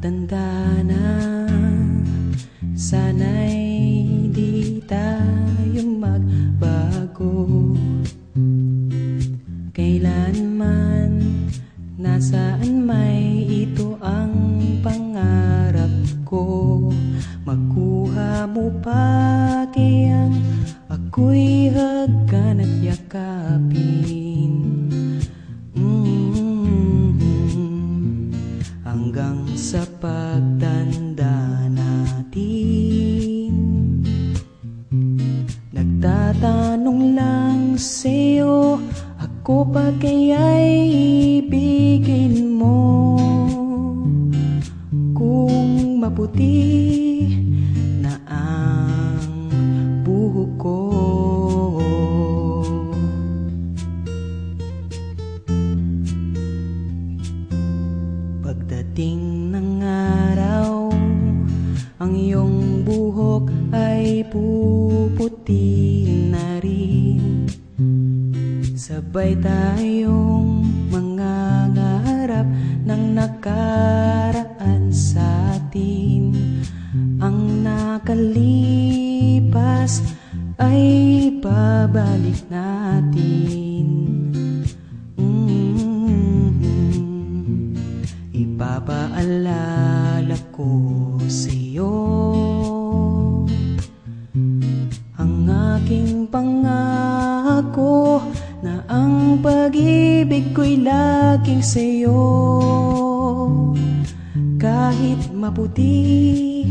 Matanda na. Sana'y di tayo magbago. Kailanman Nasaan may ito ang pangarap ko? Makuha mo pa kayang ako'y hagkan at yakapin sa pagtanda natin. Nagtatanong lang sa'yo Ako pa kaya'y Pagdating ng araw Ang iyong buhok ay puputi na rin. Sabay tayong mga ngarap ng nakaraan sa atin. Ang nakalipas ay babalik natin Ipapaalala ko sa'yo Ang aking pangako Na ang pag-ibig ko'y laging sa'yo. Kahit maputi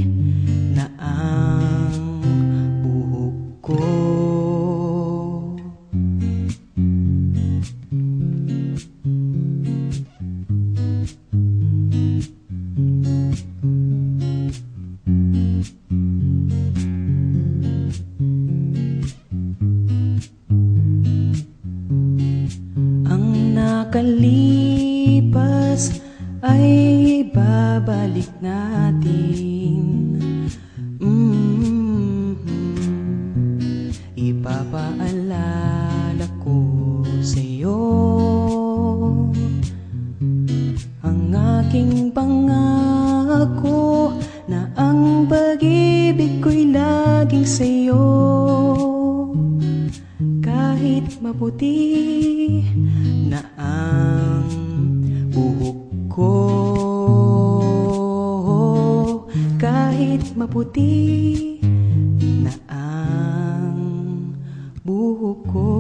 Ang nakalipas ay babalik natin. Mm Ipapaalala ko sa'yo Ang aking pangako Na ang pag-ibig ko'y laging sa'yo. Kahit maputi kahit maputi na ang buhok ko